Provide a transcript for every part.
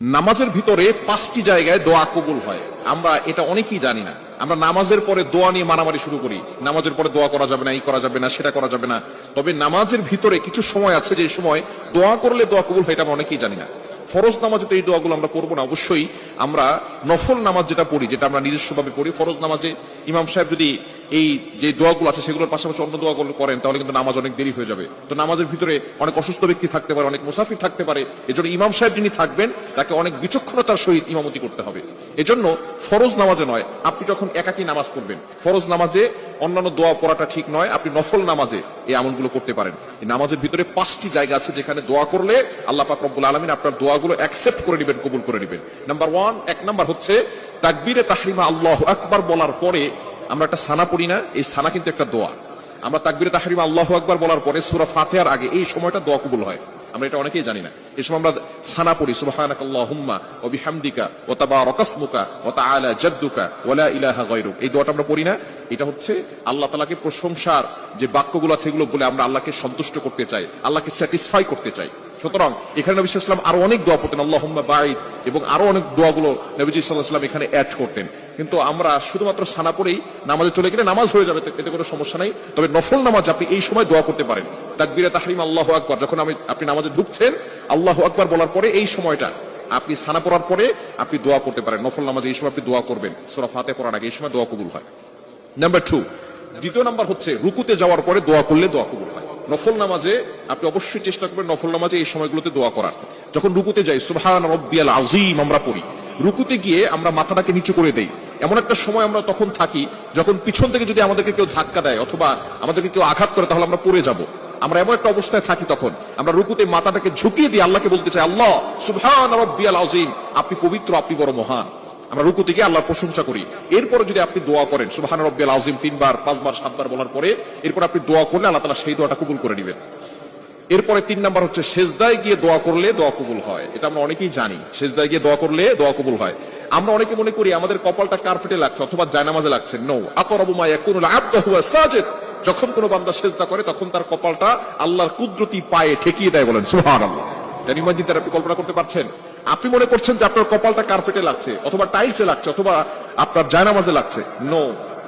নামাজের ভিতরে পাঁচটি জায়গায় দোয়া কবুল হয়। আমরা এটা অনেকেই জানি না। আমরা নামাজের পরে দোয়া নিয়ে মারামারি শুরু করি। নামাজের পরে দোয়া করা যাবে না, এই করা যাবে না, সেটা করা যাবে না। তবে নামাজের ভিতরে কিছু সময় আছে যে সময় দোয়া করলে দোয়া কবুল হয় এটা আমরা অনেকেই জানি না। ফরজ নামাজে তো এই দোয়াগুলো আমরা করব না। অবশ্যই আমরা নফল নামাজ যেটা পড়ি, যেটা আমরা নিজস্বভাবে পড়ি, ফরজ নামাজে ইমাম সাহেব যদি এই যে দোয়াগুলো আছে, সেগুলোর পাশাপাশি অন্য দোয়াগুলো করেন, তাহলে কিন্তু নামাজ অনেক দেরি হয়ে যাবে। তো নামাজের ভিতরে অনেক অসুস্থ ব্যক্তি থাকতে পারে, অনেক মুসাফির থাকতে পারে, এজন্য ইমাম সাহেব যিনি থাকবেন, তাকে অনেক বিচক্ষণতার সহিত ইমামতি করতে হবে। এজন্য ফরজ নামাজে নয়, আপনি যখন একাকী নামাজ করবেন ফরজ নামাজে অন্যান্য দোয়া পড়াটা ঠিক নয়, আপনি নফল নামাজে এই আমলগুলো করতে পারেন। এই নামাজের ভিতরে পাঁচটি জায়গা আছে যেখানে দোয়া করলে আল্লাহ পাক রব্বুল আলমিন আপনার দোয়াগুলো অ্যাকসেপ্ট করে নেবেন, কবুল করে নেবেন। নাম্বার ওয়ান এক নাম্বার হচ্ছে, তাকবীরে তাহরিমা আল্লাহ আকবার বলার পরে আমরা একটা সানা পড়ি না, এই সানা কিন্তু একটা দোয়া। আমরা তাকবিরে তাহারিমা আল্লাহ আকবার বলার পরে সূরা ফাতিহার আগে এই সময়টা দোয়া কবুল হয়। আমরা এটা অনেকেই জানি না। এই সময় আমরা সানা পড়ি, সুবহানাক আল্লাহুম্মা ওয়া বিহামদিকা ওয়া তাবারাকাসমুকা ওয়া তাআলা জাদ্দুকা ওয়া লা ইলাহা গায়রুক। এই দোয়াটা আমরা পড়ি না। এটা হচ্ছে আল্লাহ তাআলাকে প্রশংসার যে বাক্যগুলো আছে এগুলো বলে আমরা আল্লাহকে সন্তুষ্ট করতে চাই, আল্লাহকে স্যাটিসফাই করতে চাই। সুতরাং এখানে নবী সাল্লাম আরও অনেক দোয়া পড়তেন, আল্লাহুম্মা বাইদ এবং আরও অনেক দোয়াগুলো নবীজি আলাইহি এখানে অ্যাড করতেন। কিন্তু আমরা শুধুমাত্র সানা পড়েই নামাজে চলে গেলে নামাজ হয়ে যাবে, এতে কোনো সমস্যা নাই। তবে নফল নামাজ আপনি এই সময় দোয়া করতে পারেন। তাকবীরে তাহরিম, আল্লাহু আকবার, যখন আমি, আপনি নামাজে ঢুকছেন, আল্লাহু আকবার বলার পরে এই সময়টা, আপনি সানা পড়ার পরে আপনি দোয়া করতে পারেন। নফল নামাজে এই সময় আপনি দোয়া করবেন। সূরা ফাতে পড়ার আগে এই সময় দোয়া কবুল হয়। নাম্বার টু দ্বিতীয় নাম্বার হচ্ছে, রুকুতে যাওয়ার পরে দোয়া করলে দোয়া কবুল হয়। নফল নামাজে আপনি অবশ্যই চেষ্টা করবেন নফল নামাজে এই সময়গুলোতে দোয়া করার। যখন রুকুতে যাই সুবহান রব্বিয়াল আযীম আমরা পড়ি। রুকুতে গিয়ে আমরা মাথাটাকে নিচু করে দেই। এমন একটা সময় আমরা তখন থাকি, যখন পিছন থেকে যদি আমাদেরকে কেউ ধাক্কা দেয় অথবা আমাদেরকে কেউ আঘাত করে, তাহলে আমরা পড়ে যাব। আমরা এমন একটা অবস্থায় থাকি তখন, আমরা রুকুতে মাথাটাকে ঝুঁকিয়ে দিয়ে আল্লাহকে বলতে চাই, আল্লাহ সুবহান রব্বিয়াল আযীম, আপনি পবিত্র, আপনি বড় মহান। আমরা রুকু থেকে আল্লাহর প্রশংসা করি। এরপরে যদি আপনি দোয়া করেন, সুবহান রব্বিয়াল আযীম, তিনবার, পাঁচবার, সাতবার বলার পরে, এরপর আপনি দোয়া করলে আল্লাহ তাআলা সেই দোয়াটা কবুল করে নেবেন। এরপরে তিন নাম্বার হচ্ছে, সেজদায় গিয়ে দোয়া করলে দোয়া কবুল হয়। এটা আমরা অনেকেই জানি, সেজদায় গিয়ে দোয়া করলে দোয়া কবুল হয়। আমরা অনেকে মনে করি, আমাদের কপালটা কার্পেটে লাগছে অথবা জায়নামাজে লাগছে? নো আকরাবু মা ইয়াকুনুল আবদু যখন কোনো বান্দা সেজদা করে, তখন তার কপালটা আল্লাহর কুদরতি পায়ে ঠেকিয়ে দেয় বলেন, সুবহানাল্লাহ। জানি মসজিদ আপনি কল্পনা করতে পারছেন? আপনি মনে করছেন যে আপনার কপালটা কার্পেটে লাগছে? অথবা টাইলসে লাগছে, অথবা আপনার জায়নামাজে লাগছে? নো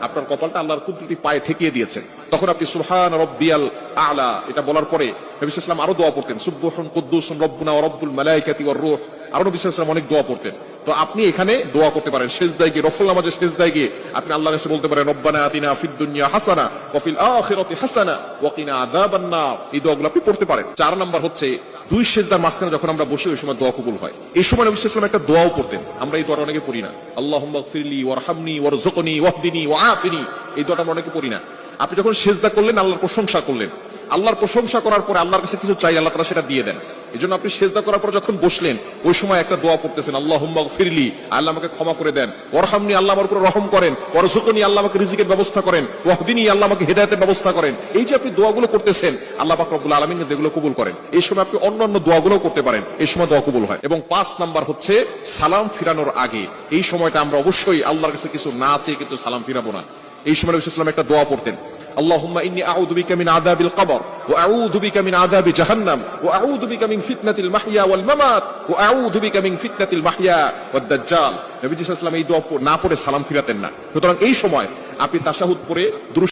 আপনার কপালটা আল্লাহর কুদরতি পায়ে ঠেকিয়ে দিয়েছেন তখন আপনি সুবহান রব্বিয়াল আলা, এটা বলার পরে নবী সাল্লাম আরও দোয়া পড়তেন, সুবহান কুদ্দুসুন রব্বুনা রব্বুল মালাইকাতি ওয়ার রূহ। আরও নবী সাল্লাম অনেক দোয়া পড়তেন। তো আপনি এখানে দোয়া করতে পারেন, সেজদায় গিয়ে, রফল নামাজে সেজদায় গিয়ে আপনি আল্লাহর কাছে বলতে পারেন, রব্বানা আতিনা ফিদ দুনিয়া হাসানা ওয়া ফিল আখিরাতি হাসানা ওয়া কিনা আযাবান নার। এই দোয়াগুলো আপনি পড়তে পারেন। চার নাম্বার হচ্ছে দুই সেজদার মাঝখানে যখন আমরা বসি, ওই সময় দোয়া কবুল হয়। এই সময় নবী সাল্লাম একটা দোয়াও করতেন আমরা এই দোয়াটা অনেকে পড়ি না। আল্লাহ ফিরলি ওর হামনি ওর গফিরলি ওয়ারহামনি দিনী ওয়াহদিনি ওয়াআফিনি। এই দোয়াটা আমরা অনেকে পড়ি না। আপনি যখন সেজদা করলেন, আল্লাহর প্রশংসা করলেন। আল্লাহর প্রশংসা করার পরে আল্লাহর কাছে কিছু চাই আল্লাহ তারা সেটা দিয়ে দেন। এই জন্য আপনি সেজদা করার পর যখন বসলেন, ওই সময় একটা দোয়া পড়তেছেন আল্লাহ ফিরলি আল্লাহ আমাকে ক্ষমা করে দেন। ওরহামনি আল্লাহ আমার উপরে রহম করেন। ওরসুকনি আল্লাহ আমাকে রিজিকের ব্যবস্থা করেন। ওয়াহদিনী আল্লাহ আমাকে হেদায়তের ব্যবস্থা করেন। এই যে আপনি দোয়াগুলো করতেছেন আল্লাহ পাক রব্বুল আলামিন কিন্তু এগুলো কবুল করেন। এই সময় আপনি অন্য অন্য দোয়াগুলো করতে পারেন। এই সময় দোয়া কবুল হয়। এবং পাঁচ নাম্বার হচ্ছে, সালাম ফিরানোর আগে। এই সময়টা আমরা অবশ্যই আল্লাহর কাছে কিছু না চেয়ে কিন্তু সালাম ফিরাবো না। এই সময় নবী একটা দোয়া পড়তেন। اللهم إني أعوذ بك من عذاب القبر وأعوذ بك من عذاب جهنم وأعوذ بك من فتنة المحيا والممات وأعوذ بك من فتنة المحيا والدجال নবীজি সাল্লাল্লাহু আলাইহি ওয়াসাল্লাম এই দোয়া না পড়ে সালাম ফিরাতেন না সুতরাং এই সময় আপনি তাশাহুদ পড়ে দুরূদ